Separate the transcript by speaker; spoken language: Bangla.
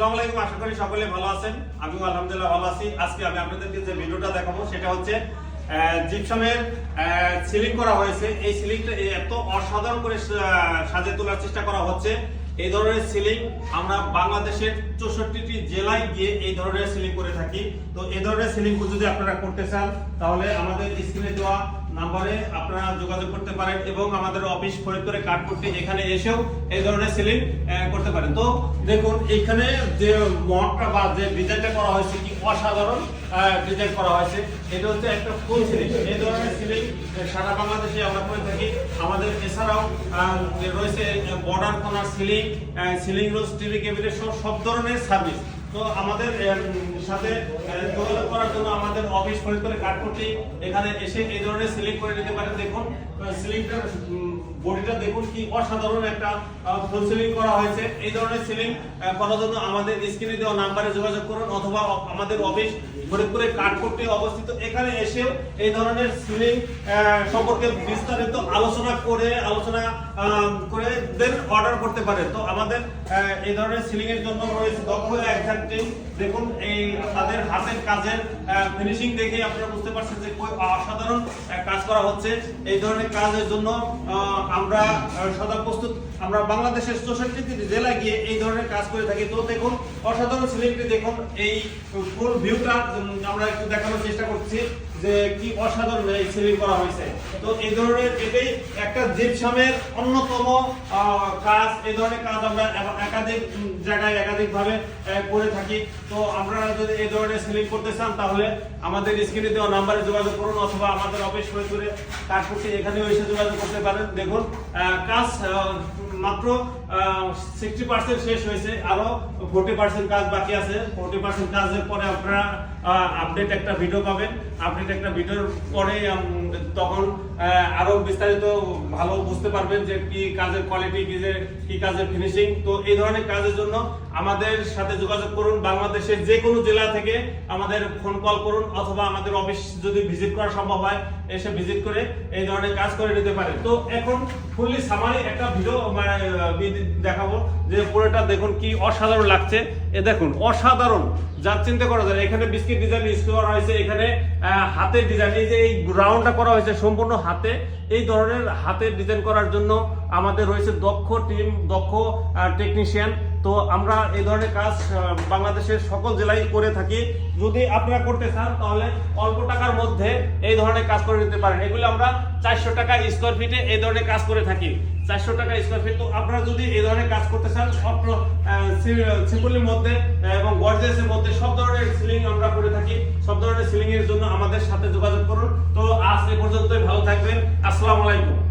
Speaker 1: আসসালামু আলাইকুম, আশা করি সকলে ভালো আছেন। আমিও আলহামদুলিল্লাহ ভালো আছি। আজকে আমি আপনাদেরকে যে ভিডিওটা দেখাবো, সেটা হচ্ছে জিপসামের সিলিং করা হয়েছে। এই সিলিংটা এত অসাধারণ করে সাজিয়ে তোলার চেষ্টা করা হচ্ছে। এই ধরনের সিলিং আমরা বাংলাদেশের চৌষট্টিটি জেলায় গিয়ে এই ধরনের সিলিং করে থাকি। তো এই ধরনের সিলিং যদি আপনারা করতে চান, তাহলে আমাদের স্ক্রিনে দেওয়া নাম্বারে আপনারা যোগাযোগ করতে পারেন এবং আমাদের অফিস ফরিদপুরে কাঠপুরটি এখানে এসেও এই ধরনের সিলিং করতে পারেন। তো দেখুন এখানে যে মঠটা বা যে ডিজাইনটা করা হয়েছে, কি অসাধারণ ডিজাইন করা হয়েছে। এটা হচ্ছে একটা ফুল সিলিং। এই ধরনের সিলিং সারা বাংলাদেশে আমরা করে থাকি। আমাদের এছাড়াও রয়েছে border corner ceiling ceiling rose TV cabinet সহ সব ধরনের সার্ভিস। তো আমাদের সাথে যোগাযোগ করার জন্য আমাদের অফিস ফরিদপুরে কাঠপট্টি, এখানে এসে এই ধরনের সিলিং করে নিতে পারেন, দেখুন। সিলিংটার বডিটা দেখুন কি অসাধারণ একটা ফুল সিলিং করা হয়েছে। এই ধরনের সিলিং করার জন্য আমাদের স্ক্রিনে দেওয়া নাম্বারে যোগাযোগ করুন, অথবা আমাদের অফিস ফরিদপুরে কাঠপট্টি অবস্থিত। এখানে এসেও এই ধরনের সিলিং সম্পর্কে বিস্তারিত আলোচনা করে আলোচনা করে দেন। অর্ডার করতে পারেন তো আমাদের এই ধরনের সিলিং এর জন্য রয়েছে দক্ষ একজন দেখুন, এই তাদের হাতের কাজের ফিনিশিং দেখে আপনারা বুঝতে পারছেন যে অসাধারণ কাজ করা হচ্ছে। এই ধরনের কাজের জন্য আমরা সদা প্রস্তুত। আমরা বাংলাদেশের চৌষট্টি জেলায় গিয়ে এই ধরনের কাজ করে থাকি। তো দেখুন, অসাধারণ সিলিংটি দেখুন, এই ফুল ভিউটা আমরা একটু দেখানোর চেষ্টা করছি। যে কি অসাধারণ এই সিলিং করা হয়েছে। তো এই ধরনের এটাই একটা জিপসামের অন্যতম কাজ। এই ধরনের কাজ আমরা একাধিক জায়গায় একাধিক ভাবে করে থাকি। তো আপনারা যদি এই ধরনের সিলিং করতে চান, তাহলে আমাদের স্ক্রিনে দেওয়া নাম্বারে যোগাযোগ করুন অথবা আমাদের অফিস করে করতে এখানেও এসে যোগাযোগ করতে পারেন। দেখুন কাজ মাত্র সিক্সটি পার্সেন্ট শেষ হয়েছে। আরও ফোর্টি পার্সেন্ট কাজ বাকি আছে। ফোর্টি পার্সেন্ট কাজের পরে আপনারা আপডেট একটা ভিডিও পাবেন। আপডেট একটা ভিডিওর পরে তখন আরও বিস্তারিত ভালো বুঝতে পারবেন যে কি কাজের কোয়ালিটি কি যে, কি কাজের ফিনিশিং তো এই ধরনের কাজের জন্য আমাদের সাথে যোগাযোগ করুন বাংলাদেশের যে কোনো জেলা থেকে আমাদের ফোন কল করুন অথবা আমাদের অফিস যদি ভিজিট করা সম্ভব হয়, এসে ভিজিট করে এই ধরনের কাজ করে নিতে পারেন। তো এখন ফুললি সামারি একটা ভিডিও মানে দেখাবো যে পুরোটা দেখুন কি অসাধারণ লাগছে। এ দেখুন, অসাধারণ। যা চিন্তা করা যায় এখানে বিস্কিট ডিজাইন ইউজ করা হয়েছে এখানে হাতের ডিজাইন এই যে এই রাউন্ডটা করা হয়েছে সম্পূর্ণ হাতে, এই ধরনের হাতের ডিজাইন করার জন্য আমাদের রয়েছে দক্ষ টিম দক্ষ টেকনিশিয়ান তো আমরা এই ধরনের কাজ বাংলাদেশের সকল জেলায় করে থাকি। যদি আপনারা করতে চান, তাহলে অল্প টাকার মধ্যে এই ধরনের কাজ করে নিতে পারেন। এগুলো আমরা চারশো টাকা স্কোয়ার ফিটে এই ধরনের কাজ করে থাকি। চারশো টাকা স্কোয়ার ফিট তো আপনারা যদি এই ধরনের কাজ করতে চান সিম্পলের মধ্যে এবং গর্জেসের মধ্যে সব ধরনের সিলিং আমরা করে থাকি। সব ধরনের সিলিং এর জন্য আমাদের সাথে যোগাযোগ করুন। তো আজ এ পর্যন্তই, ভালো থাকবেন। আসসালামু আলাইকুম।